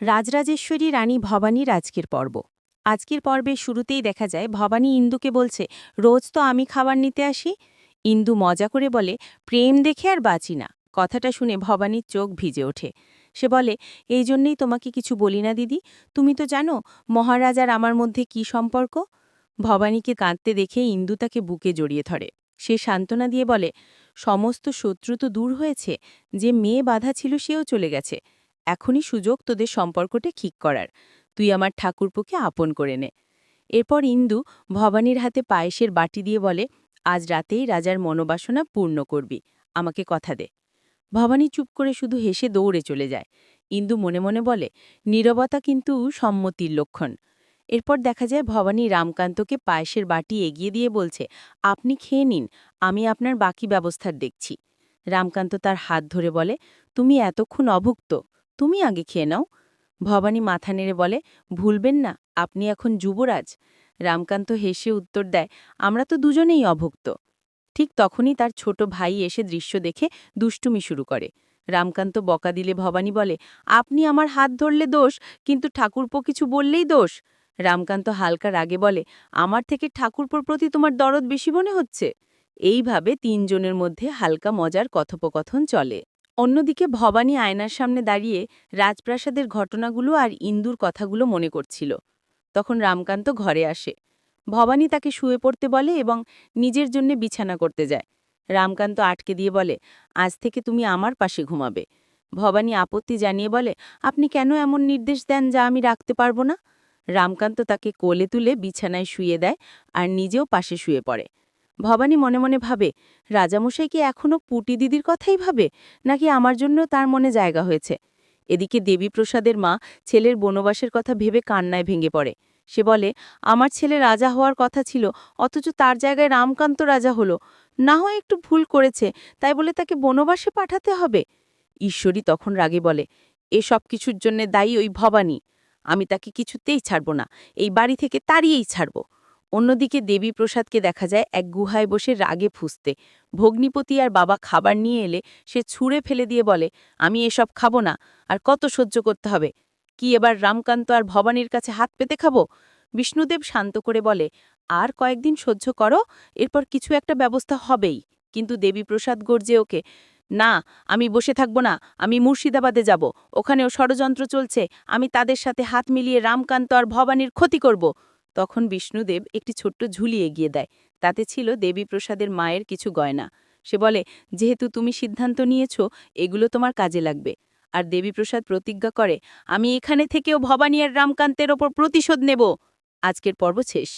রাজরাজেশ্বরী রানী ভবানীর আজকের পর্ব। আজকের পর্বের শুরুতেই দেখা যায়, ভবানী ইন্দুকে বলছে, রোজ তো আমি খাবার নিতে আসি। ইন্দু মজা করে বলে, প্রেম দেখে আর বাঁচি না। কথাটা শুনে ভবানীর চোখ ভিজে ওঠে। সে বলে, এই জন্যেই তোমাকে কিছু বলি না, দিদি। তুমি তো জানো মহারাজার আমার মধ্যে কি সম্পর্ক? ভবানীকে কাঁদতে দেখে ইন্দু তাকে বুকে জড়িয়ে ধরে। সে সান্ত্বনা দিয়ে বলে, সমস্ত শত্রু তো দূর হয়েছে। যে মেয়ে বাধা ছিল সেও চলে গেছে। এখনই সুযোগ তোদের সম্পর্কটা ঠিক করার। তুই আমার ঠাকুরপোকে আপন করে নে। এরপর ইন্দু ভবানীর হাতে পায়েসের বাটি দিয়ে বলে, আজ রাতেই রাজার মনোবাসনা পূর্ণ করবি। আমাকে কথা দে। ভবানী চুপ করে শুধু হেসে দৌড়ে চলে যায়। ইন্দু মনে মনে বলে, নীরবতা কিন্তু সম্মতির লক্ষণ। এরপর দেখা যায় ভবানী রামকান্তকে পায়েসের বাটি এগিয়ে দিয়ে বলছে, আপনি খেয়ে নিন, আমি আপনার বাকি ব্যবস্থার দেখছি। রামকান্ত তার হাত ধরে বলে, তুমি এতক্ষণ অভুক্ত। তুমি আগে খেয়ে নাও। ভবানী মাথা নেড়ে বলে, ভুলবেন না, আপনি এখন যুবরাজ। রামকান্ত হেসে উত্তর দেয়, আমরা তো দুজনেই অভুক্ত। ঠিক তখনই তার ছোট ভাই এসে দৃশ্য দেখে দুষ্টুমি শুরু করে। রামকান্ত বকা দিলে ভবানী বলে, আপনি আমার হাত ধরলে দোষ, কিন্তু ঠাকুরপো কিছু বললেই দোষ? রামকান্ত হালকা রাগে বলে, আমার থেকে ঠাকুরপোর প্রতি তোমার দরদ বেশি মনে হচ্ছে? এইভাবে তিনজনের মধ্যে হালকা মজার কথোপকথন চলে। অন্যদিকে ভবানী আয়নার সামনে দাঁড়িয়ে রাজপ্রাসাদের ঘটনাগুলো আর ইন্দুর কথাগুলো মনে করছিল। তখন রামকান্ত ঘরে আসে। ভবানী তাকে শুয়ে পড়তে বলে এবং নিজের জন্য বিছানা করতে যায়। রামকান্ত আটকে দিয়ে বলে, আজ থেকে তুমি আমার পাশে ঘুমাবে। ভবানী আপত্তি জানিয়ে বলে, আপনি কেন এমন নির্দেশ দেন যা আমি রাখতে পারব না? রামকান্ত তাকে কোলে তুলে বিছানায় শুয়ে দেয় আর নিজেও পাশে শুয়ে পড়ে। ভবানী মনে মনে ভাবে, রাজামশাই কি এখনও পুটি দিদির কথাই ভাবে, নাকি আমার জন্য তার মনে জায়গা হয়েছে? এদিকে দেবীপ্রসাদের মা ছেলের বনবাসের কথা ভেবে কান্নায় ভেঙে পড়ে। সে বলে, আমার ছেলে রাজা হওয়ার কথা ছিল, অথচ তার জায়গায় রামকান্ত রাজা হলো। না হয় একটু ভুল করেছে, তাই বলে তাকে বনবাসে পাঠাতে হবে? ঈশ্বরী তখন রাগে বলে এসব কিছুর জন্যে দায়ী ওই ভবানী। আমি তাকে কিছুতেই ছাড়ব না, এই বাড়ি থেকে তাড়িয়েই ছাড়ব। অন্যদিকে দেবীপ্রসাদকে দেখা যায় এক গুহায় বসে রাগে ফুসতে। ভগ্নিপতি আর বাবা খাবার নিয়ে এলে সে ছুঁড়ে ফেলে দিয়ে বলে, আমি এসব খাব না, আর কত সহ্য করতে হবে? কি এবার রামকান্ত আর ভবানীর কাছে হাত পেতে খাব? বিষ্ণুদেব শান্ত করে বলে, আর কয়েকদিন সহ্য করো, এরপর কিছু একটা ব্যবস্থা হবেই। কিন্তু দেবীপ্রসাদ গর্জে ওকে, না, আমি বসে থাকব না, আমি মুর্শিদাবাদে যাব। ওখানেও ষড়যন্ত্র চলছে, আমি তাদের সাথে হাত মিলিয়ে রামকান্ত আর ভবানীর ক্ষতি করব। তখন বিষ্ণুদেব একটি ছোট্ট ঝুলি এগিয়ে দেয়। তাতে ছিল দেবীপ্রসাদের মায়ের কিছু গয়না। সে বলে, যেহেতু তুমি সিদ্ধান্ত নিয়েছ, এগুলো তোমার কাজে লাগবে। আর দেবীপ্রসাদ প্রতিজ্ঞা করে, আমি এখানে থেকেও ভবানী আর রামকান্তের ওপর প্রতিশোধ নেব। আজকের পর্ব শেষ।